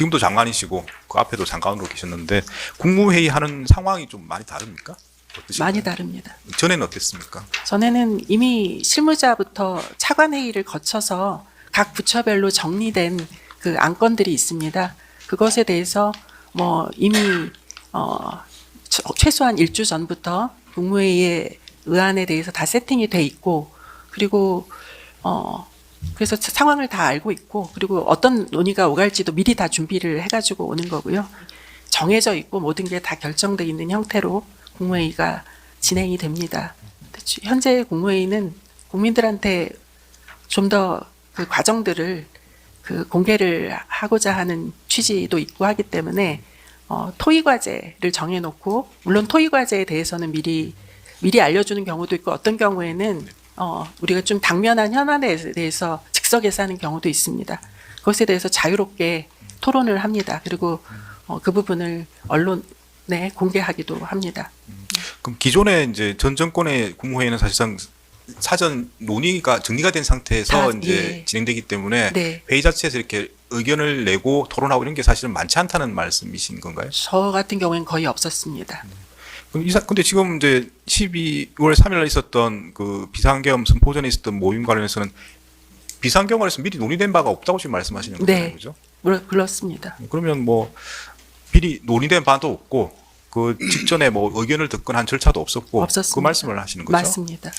지금도 장관이시고 그 앞에도 장관으로 계셨는데 국무회의 하는 상황이 좀 많이 다릅니까? 어떠신가요? 많이 다릅니다. 전에는 어땠습니까? 전에는 이미 실무자부터 차관 회의를 거쳐서 각 부처별로 정리된 그 안건들이 있습니다. 그것에 대해서 뭐 이미 어 처- 최소한 일주 전부터 국무회의의 의안에 대해서 다 세팅이 돼 있고 그리고 어 그래서 차- 상황을 다 알고 있고 그리고 어떤 논의가 오갈지도 미리 다 준비를 해가지고 오는 거고요. 정해져 있고 모든 게 다 결정돼 있는 형태로 국무회의가 진행이 됩니다. 현재 국무회의는 국민들한테 좀 더 그 과정들을 그 공개를 하고자 하는 취지도 있고 하기 때문에 어, 토의 과제를 정해놓고 물론 토의 과제에 대해서는 미리 미리 알려주는 경우도 있고 어떤 경우에는 어, 우리가 좀 당면한 현안에 대해서 즉석에서 하는 경우도 있습니다. 그것에 대해서 자유롭게 토론을 합니다. 그리고 어, 그 부분을 언론에 공개하기도 합니다. 그럼 기존에 이제 전 정권의 국무회의는 사실상 사전 논의가 정리가 된 상태에서 다, 이제 예. 진행되기 때문에 네. 회의 자체에서 이렇게 의견을 내고 토론하고 이런 게 사실은 많지 않다는 말씀이신 건가요? 저 같은 경우에는 거의 없었습니다. 그럼 이사 근데 지금 이제 12월 3일날 있었던 그 비상계엄 선포전에 있었던 모임 관련해서는 비상경활에서 미리 논의된 바가 없다고 지금 말씀하시는 네. 거잖아요, 그죠? 물- 그렇습니다. 그러면 뭐 미리 논의된 바도 없고 그 직전에 뭐 의견을 듣거나 한 절차도 없었고 없었습니다. 그 말씀을 하시는 거죠? 맞습니다.